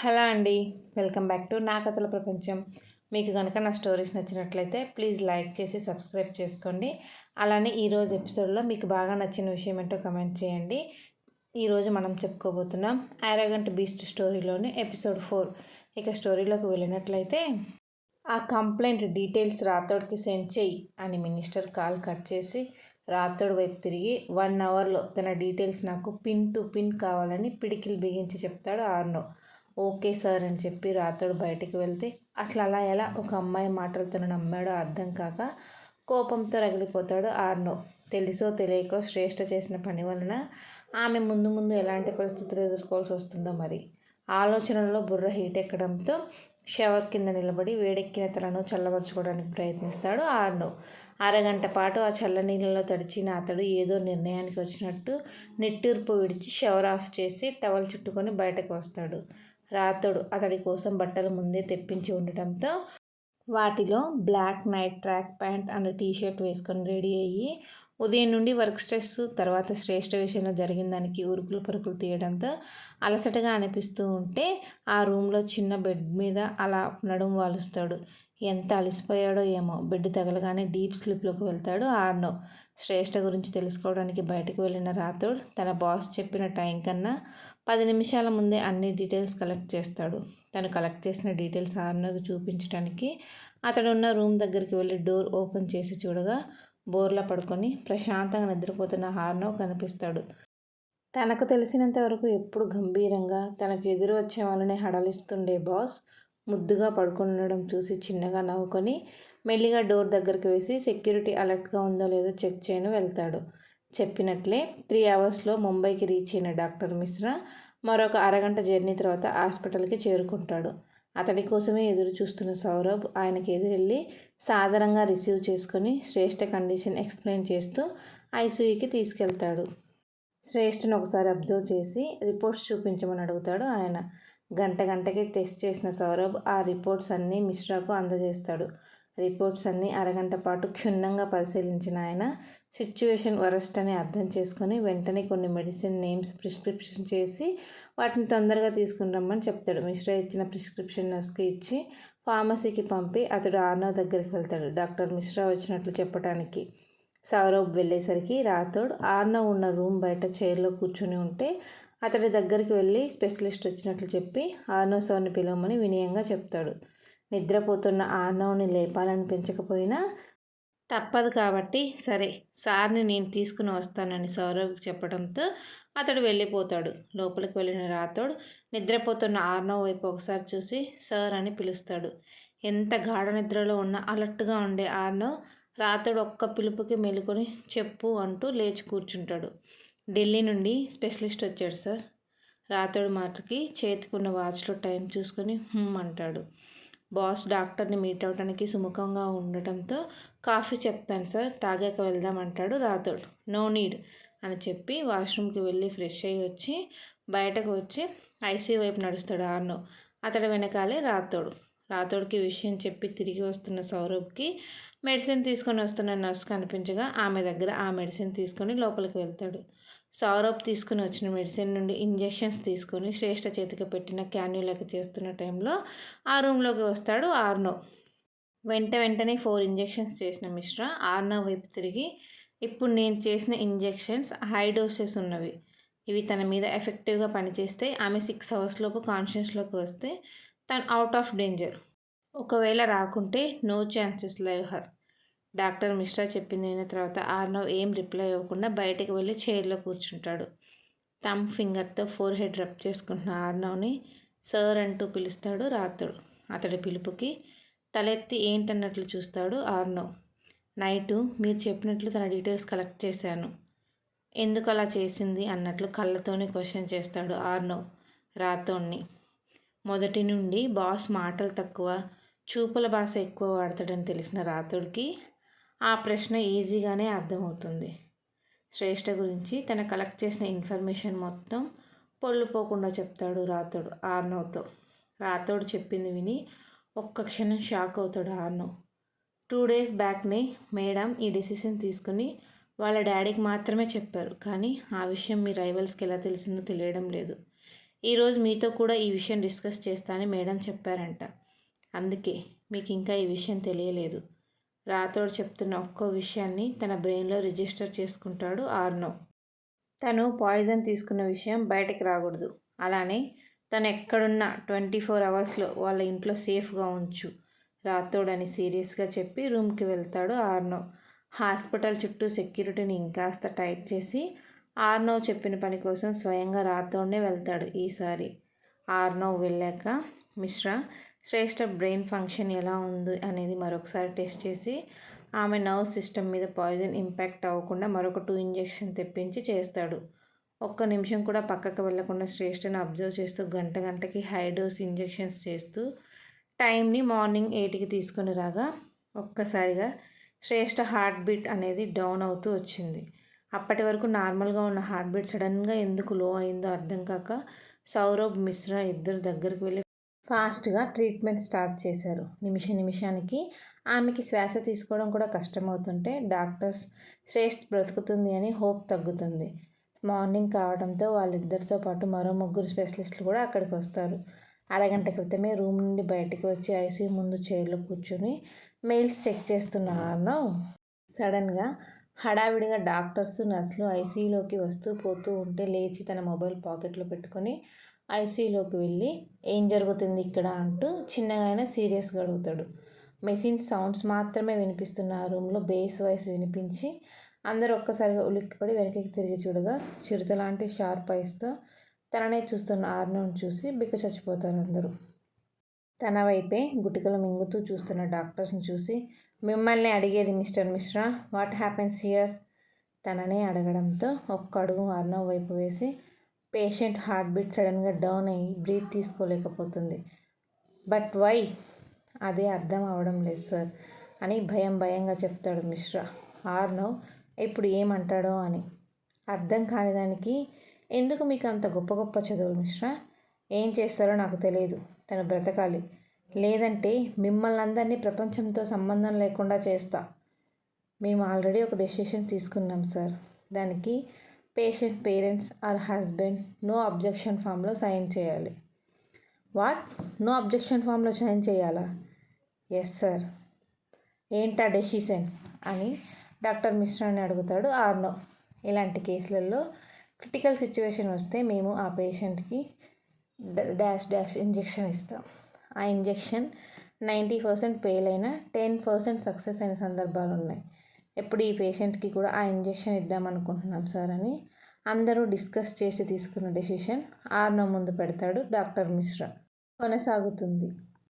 Hello అండి welcome back to నా కథల ప్రపంచం. మీకు కనుక నా స్టోరీస్ నచ్చినట్లయితే ప్లీజ్ లైక్ చేసి సబ్స్క్రైబ్ చేసుకోండి. అలానే ఈరోజు ఎపిసోడ్లో మీకు బాగా నచ్చిన విషయం ఏంటో కమెంట్ చేయండి. ఈరోజు మనం చెప్పుకోబోతున్నాం ఆరోగంట్ బీస్ట్ స్టోరీలోని ఎపిసోడ్ ఫోర్. ఇక స్టోరీలోకి వెళ్ళినట్లయితే ఆ కంప్లైంట్ డీటెయిల్స్ రాతోడికి సెండ్ చేయి అని మినిస్టర్ కాల్ కట్ చేసి రాథోడ్ వైపు తిరిగి వన్ అవర్లో తన డీటెయిల్స్ నాకు పిన్ టు పిన్ కావాలని పిడికిలు బిగించి చెప్తాడు ఆర్నో. ఓకే సార్ అని చెప్పి రాత్రుడు బయటికి వెళ్తే అసలు అలా ఎలా ఒక అమ్మాయి మాటలు తను నమ్మాడో అర్థం కాక కోపంతో రగిలిపోతాడు ఆర్నో. తెలుసో తెలియకో శ్రేష్ఠ చేసిన పని వలన ఆమె ముందు ముందు ఎలాంటి పరిస్థితులు ఎదుర్కోవాల్సి వస్తుందో మరి. ఆలోచనలో బుర్ర హీట్ ఎక్కడంతో షవర్ కింద నిలబడి వేడెక్కిన తలను చల్లబరచుకోవడానికి ప్రయత్నిస్తాడు ఆర్నో. అరగంట పాటు ఆ చల్ల నీళ్ళలో తడిచిన అతడు ఏదో నిర్ణయానికి వచ్చినట్టు నిట్టూర్పు విడిచి షవర్ ఆఫ్ చేసి టవల్ చుట్టుకొని బయటకు వస్తాడు. రాతోడు. అతడి కోసం బట్టలు ముందే తెప్పించి ఉండటంతో వాటిలో black night track pant and t-shirt వేసుకొని రెడీ అయ్యి ఉదయం నుండి వర్క్ స్ట్రెస్ తర్వాత శ్రేష్ఠ విషయంలో జరిగిన దానికి ఉరుకులు పరుకులు తీయడంతో అలసటగా అనిపిస్తూ ఉంటే ఆ రూమ్లో చిన్న బెడ్ మీద అలా నడుము వాలుస్తాడు. ఎంత అలసిపోయాడో ఏమో. బెడ్ తగలగానే డీప్ స్లిప్లోకి వెళ్తాడు ఆర్నో. శ్రేష్ఠ గురించి తెలుసుకోవడానికి బయటకు వెళ్ళిన రాథోడ్ తన బాస్ చెప్పిన టైం కన్నా పది నిమిషాల ముందే అన్ని డీటెయిల్స్ కలెక్ట్ చేస్తాడు. తను కలెక్ట్ చేసిన డీటెయిల్స్ ఆర్నోకి చూపించడానికి అతడు ఉన్న రూమ్ దగ్గరికి వెళ్ళి డోర్ ఓపెన్ చేసి చూడగా బోర్లా పడుకొని ప్రశాంతంగా నిద్రపోతున్న హార్నో కనిపిస్తాడు. తనకు తెలిసినంత వరకు ఎప్పుడు గంభీరంగా తనకు ఎదురు వచ్చే వాళ్ళని హడలిస్తుండే బాస్ ముద్దుగా పడుకుండడం చూసి చిన్నగా నవ్వుకొని మెల్లిగా డోర్ దగ్గరికి వేసి సెక్యూరిటీ అలర్ట్గా ఉందో లేదో చెక్ చేయను వెళ్తాడు. చెప్పినట్లే త్రీ అవర్స్లో ముంబైకి రీచ్ అయిన డాక్టర్ మిశ్రా మరొక అరగంట జర్నీ తర్వాత హాస్పిటల్కి చేరుకుంటాడు. అతడి కోసమే ఎదురు చూస్తున్న సౌరభ్ ఆయనకి ఎదురెళ్ళి సాధారణంగా రిసీవ్ చేసుకొని శ్రేష్ఠ కండిషన్ ఎక్స్ప్లెయిన్ చేస్తూ ఐసీయూకి తీసుకెళ్తాడు. శ్రేష్ఠను ఒకసారి అబ్జర్వ్ చేసి రిపోర్ట్స్ చూపించమని అడుగుతాడు ఆయన. గంట గంటకి టెస్ట్ చేసిన సౌరభ్ ఆ రిపోర్ట్స్ అన్నీ మిశ్రాకు అందజేస్తాడు. రిపోర్ట్స్ అన్నీ అరగంట పాటు క్షుణ్ణంగా పరిశీలించిన ఆయన సిచ్యువేషన్ వరస్ట్ అని అర్థం చేసుకొని వెంటనే కొన్ని మెడిసిన్ నేమ్స్ ప్రిస్క్రిప్షన్ చేసి వాటిని తొందరగా తీసుకుని రమ్మని చెప్తాడు. మిశ్రా ఇచ్చిన ప్రిస్క్రిప్షన్ నర్స్కి ఇచ్చి ఫార్మసీకి పంపి అతడు ఆర్నవ్ దగ్గరికి వెళ్తాడు డాక్టర్ మిశ్రా వచ్చినట్లు చెప్పడానికి సౌరవ్ వెళ్ళేసరికి రాథోడ్ ఆర్నవ్ ఉన్న రూమ్ బయట చైర్లో కూర్చొని ఉంటే అతడి దగ్గరికి వెళ్ళి స్పెషలిస్ట్ వచ్చినట్లు చెప్పి ఆర్నవ్ సార్ని పిలవమని వినయంగా చెప్తాడు. నిద్రపోతున్న ఆర్నవ్ని లేపాలనిపించకపోయినా తప్పదు కాబట్టి సరే సార్ని నేను తీసుకుని వస్తానని సౌరవ్ చెప్పడంతో అతడు వెళ్ళిపోతాడు. లోపలికి వెళ్ళిన రాతోడు నిద్రపోతున్న ఆర్నవ్ వైపు ఒకసారి చూసి సార్ అని పిలుస్తాడు. ఎంత గాఢ నిద్రలో ఉన్న అలర్ట్గా ఉండే ఆర్నవ్ రాతోడు ఒక్క పిలుపుకి మెలుకొని చెప్పు అంటూ లేచి కూర్చుంటాడు. ఢిల్లీ నుండి స్పెషలిస్ట్ వచ్చాడు సార్. రాతోడు మాటకి చేతికున్న వాచ్లో టైం చూసుకొని అంటాడు. బాస్ డాక్టర్ని మీట్ అవడానికి సుముఖంగా ఉండటంతో కాఫీ చెప్తాను సార్ తాగాక వెళ్దామంటాడు రాథోడ్. నో నీడ్ అని చెప్పి వాష్రూమ్కి వెళ్ళి ఫ్రెష్ అయ్యి వచ్చి బయటకు వచ్చి ఐసీయూ వైపు నడుస్తాడు ఆర్నో. అతడి వెనకాలే రాతోడు రాతోడికి విషయం చెప్పి తిరిగి వస్తున్న సౌరభ్కి మెడిసిన్ తీసుకొని వస్తున్న నర్స్ కనిపించగా ఆమె దగ్గర ఆ మెడిసిన్ తీసుకొని లోపలికి వెళ్తాడు. సౌరభ్ తీసుకుని వచ్చిన మెడిసిన్ నుండి ఇంజెక్షన్స్ తీసుకొని శ్రేష్ఠ చేతికి పెట్టిన క్యాన్యులకి చేస్తున్న టైంలో ఆ రూమ్లోకి వస్తాడు ఆర్నో. వెంట వెంటనే ఫోర్ ఇంజెక్షన్స్ చేసిన మిశ్రా ఆర్నో వైపు తిరిగి ఇప్పుడు నేను చేసిన ఇంజెక్షన్స్ హై డోసెస్ ఉన్నవి. ఇవి తన మీద ఎఫెక్టివ్గా పనిచేస్తే ఆమె సిక్స్ అవర్స్ లోపు కాన్షియస్లోకి వస్తే తను అవుట్ ఆఫ్ డేంజర్. ఒకవేళ రాకుంటే no chances live her. Doctor Mishra చెప్పింది అయిన తర్వాత ఆర్నవ్ ఏం రిప్లై ఇవ్వకుండా బయటకు వెళ్ళి చైర్లో కూర్చుంటాడు. థమ్ ఫింగర్తో ఫోర్ హెడ్ రబ్ చేసుకుంటున్న ఆర్నవ్ని సర్ అంటూ పిలుస్తాడు రాత్రుడు. అతడి పిలుపుకి తలెత్తి ఏంటన్నట్లు చూస్తాడు ఆర్నవ్. నైటు మీరు చెప్పినట్లు తన డీటెయిల్స్ కలెక్ట్ చేశాను. ఎందుకు అలా చేసింది అన్నట్లు కళ్ళతోనే క్వశ్చన్ చేస్తాడు ఆర్నవ్ రాతోణ్ణి మొదటి నుండి బాస్ మాటలు తక్కువ చూపుల భాష ఎక్కువ వాడతాడని తెలిసిన రాతుడికి ఆ ప్రశ్న ఈజీగానే అర్థమవుతుంది. శ్రేష్ఠ గురించి తన కలెక్ట్ చేసిన ఇన్ఫర్మేషన్ మొత్తం పొల్లుపోకుండా చెప్తాడు రాతోడు ఆర్నవ్తో. రాతోడు చెప్పింది విని ఒక్క క్షణం షాక్ అవుతాడు ఆర్నవ్. టూ డేస్ బ్యాక్నే మేడం ఈ డెసిషన్ తీసుకుని వాళ్ళ డాడీకి మాత్రమే చెప్పారు కానీ ఆ విషయం మీ రైవల్స్కి ఎలా తెలిసిందో తెలియడం లేదు. ఈరోజు మీతో కూడా ఈ విషయం డిస్కస్ చేస్తానని మేడం చెప్పారంట. అందుకే మీకు ఇంకా ఈ విషయం తెలియలేదు. రాతోడు చెప్తున్న ఒక్కో విషయాన్ని తన బ్రెయిన్లో రిజిస్టర్ చేసుకుంటాడు ఆర్నవ్ తను పాయిజన్ తీసుకున్న విషయం బయటకు రాకూడదు. అలానే తను ఎక్కడున్నా ట్వంటీ ఫోర్ అవర్స్లో వాళ్ళ ఇంట్లో సేఫ్గా ఉంచు రాతోడని సీరియస్గా చెప్పి రూమ్కి వెళ్తాడు ఆర్నవ్ హాస్పిటల్ చుట్టూ సెక్యూరిటీని ఇంకాస్త టైట్ చేసి ఆర్నవ్ చెప్పిన పని కోసం స్వయంగా రాతోడనే వెళ్తాడు ఈసారి. ఆర్నవ్ వెళ్ళాక మిశ్రా శ్రేష్ఠ బ్రెయిన్ ఫంక్షన్ ఎలా ఉంది అనేది మరొకసారి టెస్ట్ చేసి ఆమె నర్వ్ సిస్టమ్ మీద పాయిజన్ ఇంపాక్ట్ అవ్వకుండా మరొక టూ ఇంజెక్షన్ తెప్పించి చేస్తాడు. ఒక్క నిమిషం కూడా పక్కకు వెళ్ళకుండా శ్రేష్ఠను అబ్జర్వ్ చేస్తూ గంట గంటకి హై డోస్ ఇంజెక్షన్స్ చేస్తూ టైంని మార్నింగ్ ఎయిట్కి తీసుకుని రాగా ఒక్కసారిగా శ్రేష్ఠ హార్ట్ బీట్ అనేది డౌన్ అవుతూ వచ్చింది. అప్పటి వరకు నార్మల్గా ఉన్న హార్ట్ బీట్ సడన్గా ఎందుకు లో అయిందో అర్థం కాక సౌరభ్ మిశ్రా ఇద్దరు దగ్గరికి వెళ్ళి ఫాస్ట్గా ట్రీట్మెంట్ స్టార్ట్ చేశారు. నిమిష నిమిషానికి ఆమెకి శ్వాస తీసుకోవడం కూడా కష్టమవుతుంటే డాక్టర్స్ శ్రేష్ఠ బ్రతుకుతుంది అని హోప్ తగ్గుతుంది. మార్నింగ్ కావడంతో వాళ్ళిద్దరితో పాటు మరో ముగ్గురు స్పెషలిస్టులు కూడా అక్కడికి వస్తారు. అరగంట క్రితమే రూమ్ నుండి బయటకు వచ్చి ఐసీయూ ముందు చైర్లో కూర్చొని మెయిల్స్ చెక్ చేస్తున్నాను సడన్గా హడావిడిగా డాక్టర్స్ నర్సులు ఐసీయూలోకి వస్తూ పోతూ ఉంటే లేచి తన మొబైల్ పాకెట్లో పెట్టుకొని ఐసీయూలోకి వెళ్ళి ఏం జరుగుతుంది ఇక్కడ అంటూ చిన్నగా సీరియస్గా అడుగుతాడు. మెషిన్ సౌండ్స్ మాత్రమే వినిపిస్తున్న ఆ రూమ్లో బేస్ వాయిస్ వినిపించి అందరూ ఒక్కసారిగా ఉలిక్కిపడి వెనక్కి తిరిగి చూడగా చిరుత లాంటి షార్ప్ ఐస్తో తననే చూస్తున్న ఆర్నవ్ని చూసి బిక్క చచ్చిపోతారు అందరూ. తన వైపే గుటికలు మింగుతూ చూస్తున్న డాక్టర్స్ని చూసి మిమ్మల్ని అడిగేది mister Mishra what happens here? తననే అడగడంతో ఒక్క అడుగు ఆర్నో వైపు వేసి పేషెంట్ హార్ట్ బీట్ సడన్గా డౌన్ అయ్యి బ్రీత్ తీసుకోలేకపోతుంది. But why? అదే అర్థం అవడం లేదు సార్ అని భయం భయంగా చెప్తాడు మిశ్రా. ఆర్నవ్ ఇప్పుడు ఏమంటాడో అని. అర్థం కానిదానికి ఎందుకు మీకు అంత గొప్ప గొప్ప చదువు మిశ్రా? ఏం చేస్తారో నాకు తెలియదు. తను బ్రతకాలి. లేదంటే మిమ్మల్ని అందరినీ ప్రపంచంతో సంబంధం లేకుండా చేస్తా. మేము ఆల్రెడీ ఒక డెసిషన్ తీసుకున్నాం సార్. దానికి patient parents or husband no objection ఫామ్లో సైన్ చేయాలి. వాట్? నో అబ్జెక్షన్ ఫామ్లో సైన్ చేయాలా? Yes sir. ఏంటా డెసిషన్? అని డాక్టర్ మిశ్రాని అడుగుతాడు ఆర్నో. ఇలాంటి కేసులలో క్రిటికల్ సిచ్యువేషన్ వస్తే మేము ఆ పేషెంట్కి డాష్ డాష్ ఇంజెక్షన్ ఇస్తాం. ఆ ఇంజెక్షన్ నైంటీ పర్సెంట్ ఫెయిల్ అయినా టెన్ పర్సెంట్ సక్సెస్ అయిన సందర్భాలు ఉన్నాయి ఎప్పుడు ఈ పేషెంట్కి కూడా ఆ ఇంజెక్షన్ ఇద్దామనుకుంటున్నాం సార్ అని అందరూ డిస్కస్ చేసి తీసుకున్న డెసిషన్ ఆర్నో ముందు పెడతాడు డాక్టర్ మిశ్రా. కొనసాగుతుంది.